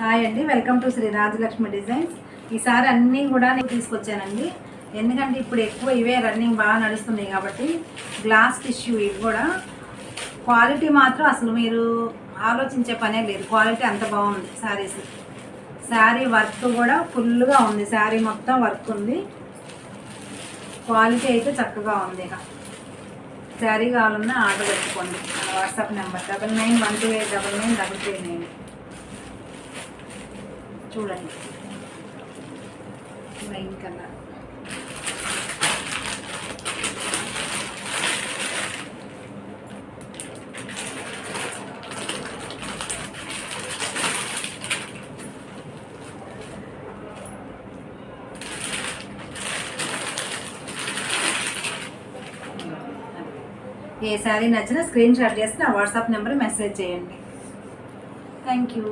Hi అండి welcome to Sri Rajalakshmi designs ఈసారి అన్నీ కూడా నేను తీసుకొచ్చానండి. ఎందుకంటే ఇప్పుడు ఎక్కువ ఇవే రన్నింగ్ బాగా నడుస్తున్నాయి కాబట్టి గ్లాస్ టిష్యూ ఇవి కూడా. క్వాలిటీ మాత్రం అసలు మీరు ఆలోచించే పనే లేదు. క్వాలిటీ అంత బాగుంది శారీస్ శారీ వర్క్ కూడా ఫుల్గా ఉంది. శారీ మొత్తం వర్క్ ఉంది. క్వాలిటీ అయితే చక్కగా ఉంది ఇక. శారీ కావాలన్నా ఆర్డర్ పెట్టుకోండి. WhatsApp number double nine one two eight double nine double three nine చూడండి. వైన్ కలర్ ఏ శారీ నచ్చినా స్క్రీన్ షాట్ చేసి నా వాట్సాప్ నెంబర్ మెసేజ్ చేయండి. Thank you